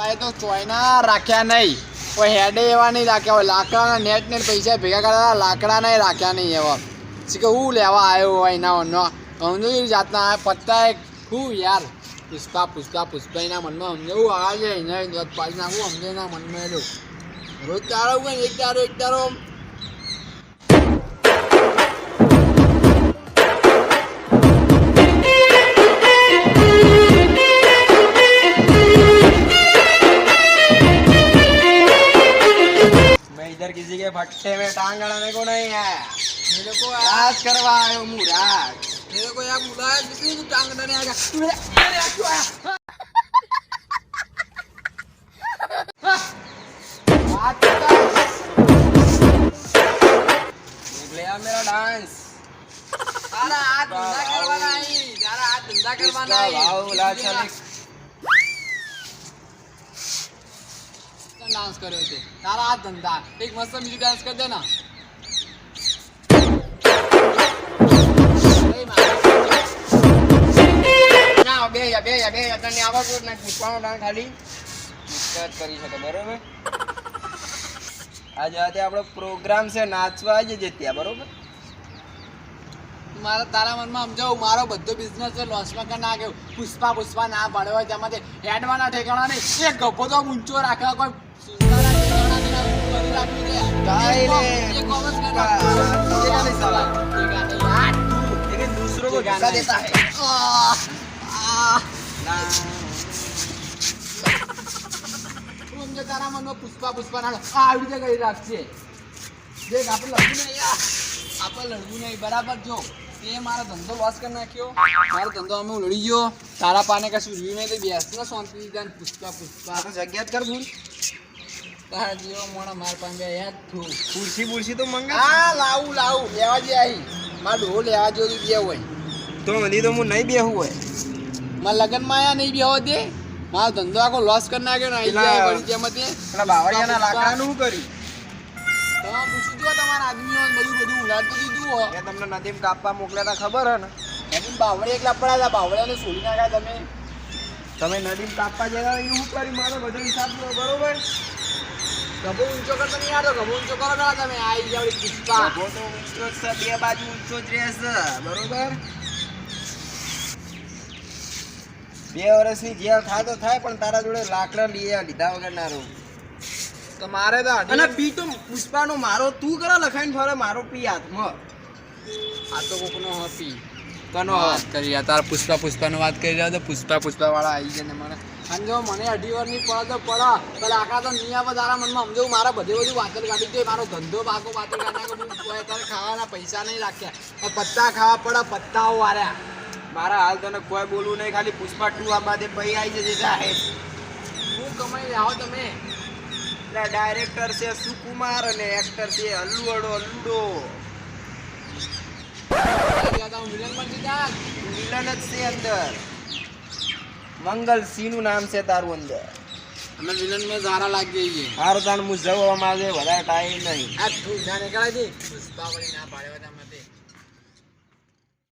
ભાઈ તો ચોયના રાખ્યા નહીં. કોઈ હેડે એવા નહીં રાખ્યા હોય. લાકડાના નેટ નેટ પૈસા ભેગા કરતા લાકડા નહીં રાખ્યા નહીં એવા. પછી કે હું લેવા આવ્યો હોય એના મનમાં. સમજો જાતના આ પત્તા એક હું યાર. પુષ્પા પુષ્પા પુષ્પા એના મનમાં સમજવું. આવે છે એને પાછી નાખું. સમજે એના મનમાં રોજ તારો ને એક તારો એક તારો. ये भट्टे में टांग अड़ाने को नहीं है। मेरे को आज करवा करवायो मुराद मेरे को यार मुराद किसने तू तो टांग अड़ाने आएगा। तूने मेरे आ क्यों आया? मेरा डांस सारा हाथ धंधा करवाना ही। है सारा हाथ धंधा करवाना है। ડાન્સ કર્યો છે. તારા આ ધંધા. એક મસ્ત બીજું ડાન્સ કરી દે ને. ના આજે આપણો પ્રોગ્રામ છે, નાચવા ત્યાં, બરોબર? મારા, તારા મનમાં સમજાવું, મારો બધો બિઝનેસ છે લોસમાં નાખ્યો પુષ્પા પુષ્પા ના પાડ્યો તેમાંથી હેડવાના ઠેકાણા નહીં. એક ગપ્પો તો ઊંચો રાખવા કોઈ दूसरों को ઠેકા धोखा નહીં. देता है આહ, આહ. ना તું સમજે તારા મનમાં પુષ્પા પુષ્પા ના આ આવી રીતે કરી રાખશે દેખ આપણે લડવું નહીં યાર આપણે લડવું નહીં બરાબર જો તે મારો ધંધો લોસ કરી નાખ્યો મારો ધંધો અમે હું લડી ગયો તારા પાને કશું રહ્યું નહીં તો બેસ ને શાંતિ દીધા ને પુષ્પા પુષ્પા तो जग्यात कर भूल તારા જેવો મોણા ખુરશી બુરશી તો મંગા લાવું લાવું. લેવા જે આહી માર ડોહો લેવા જોરી બે હોય. તો મને તો હું નહીં બેહું હોય. માર લગન આયા નહીં બેહો તે મારો ધંધો આખો લોસ કરી નાખ્યો ને આઈ જાય વળી શું કર્યું? તમે પૂછી જો બધું બધું ઉલાડતું દીધું હો તમને નદીમ કાપવા મોકલ્યા ખબર હે ને? નદીમ બાવળિયા એકલા પડ્યા હતા. બાવળિયાને છોડી નાખ્યા તમે. તમે નદીમ કાપવા જતા એવું કરી મારો બધો હિસાબ બરોબર. ગભો ઊંચો કરતો નહીં આવતો ગભો ઊંચો કરો ના તમે આઈ ગયા વળી પુષ્પા. ગભો તો ઊંચો જ છે બે બાજુ ઊંચો જ રહેશે બરોબર? બે વર્ષની જેલ થાય તો થાય પણ તારા જોડે લાકડા લઈ લીધા વગર ના રહું. તો મારે તો અને પી તો પુષ્પાનો મારો તું કરા લખાઈને ફરે મારો પી હાથમાં. આ તો કોકનો હપી કનો વાત કરી તારા પુષ્પા પુષ્પાનો વાત કરી રહ્યા તો પુષ્પા પુષ્પા વાળા આવી ગયા ને મને જો મને અઢી વર્ષની પડે તો પડે. પેલા આખા તો નિયા પર તારા મનમાં સમજો મારા બધે બધું વાતર કાઢી દે. મારો ધંધો પાકો વાતર કાઢી તારે ખાવાના પૈસા નહીં રાખ્યા. પત્તા ખાવા પડે, પત્તાઓ વાર્યા મારા હાલ તને કોઈ બોલવું નહીં, ખાલી પુષ્પા ટુ આ બાદે પૈ આવી જશે સાહેબ હું કમાઈ આવો તમે? એટલે ડાયરેક્ટર છે સુકુમાર અને એક્ટર છે અલ્લુ અડો અલ્લુડો મિલન પણ દીધા વિલન જ છે અંદર મંગલ સિંહનું નામ છે તારું અંદર. અમે વિલનમાં સારા લાગી જઈએ હારું તાણ હું જવા માં વધારે ટાઈમ નહીં. આ તું જાણે પુષ્પા ના પાડે